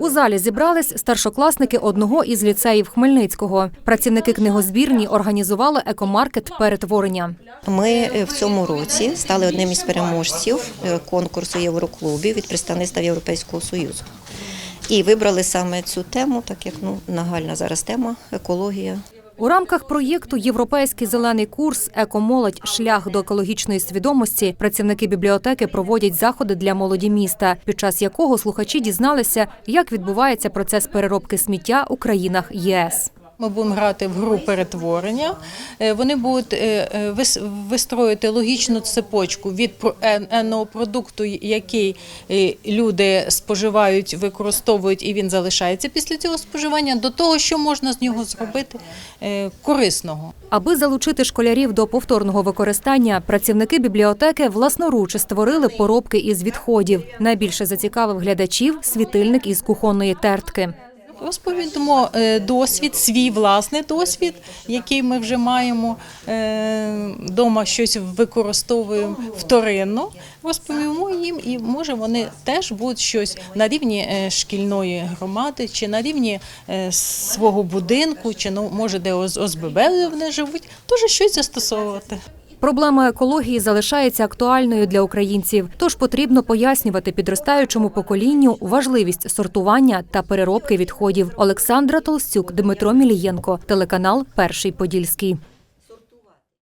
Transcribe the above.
У залі зібрались старшокласники одного із ліцеїв Хмельницького. Працівники книгозбірні організували екомаркет перетворення. Ми е, в цьому році стали одним із переможців е, конкурсу Євроклубів від представництва Європейського Союзу. І вибрали саме цю тему, так як ну нагальна зараз тема екологія. У рамках проєкту Європейський зелений курс Екомолодь шлях до екологічної свідомості працівники бібліотеки проводять заходи для молоді міста, під час якого слухачі дізналися, як відбувається процес переробки сміття у країнах ЄС. Ми будемо грати в гру перетворення. Е, Вони будуть е, е, вистроїти логічну цепочку від енного продукту, який люди споживають, використовують, і він залишається після цього споживання, до того, що можна з нього зробити корисного. Аби залучити школярів до повторного використання, працівники бібліотеки власноруч створили поробки із відходів. Найбільше зацікавив глядачів світильник із кухонної тертки. Розповідаємо е, досвід, свій власний досвід, який ми вже маємо вдома, щось використовуємо вторинно. Розповімо їм, і може вони теж будуть щось на рівні е, шкільної громади, чи на рівні е, свого будинку, чи ну, може де ОСББ вони живуть, теж щось застосовувати. Проблема екології залишається актуальною для українців, тож потрібно пояснювати підростаючому поколінню важливість сортування та переробки відходів. Олександра Толстюк, Дмитро Мілієнко, телеканал Перший Подільський.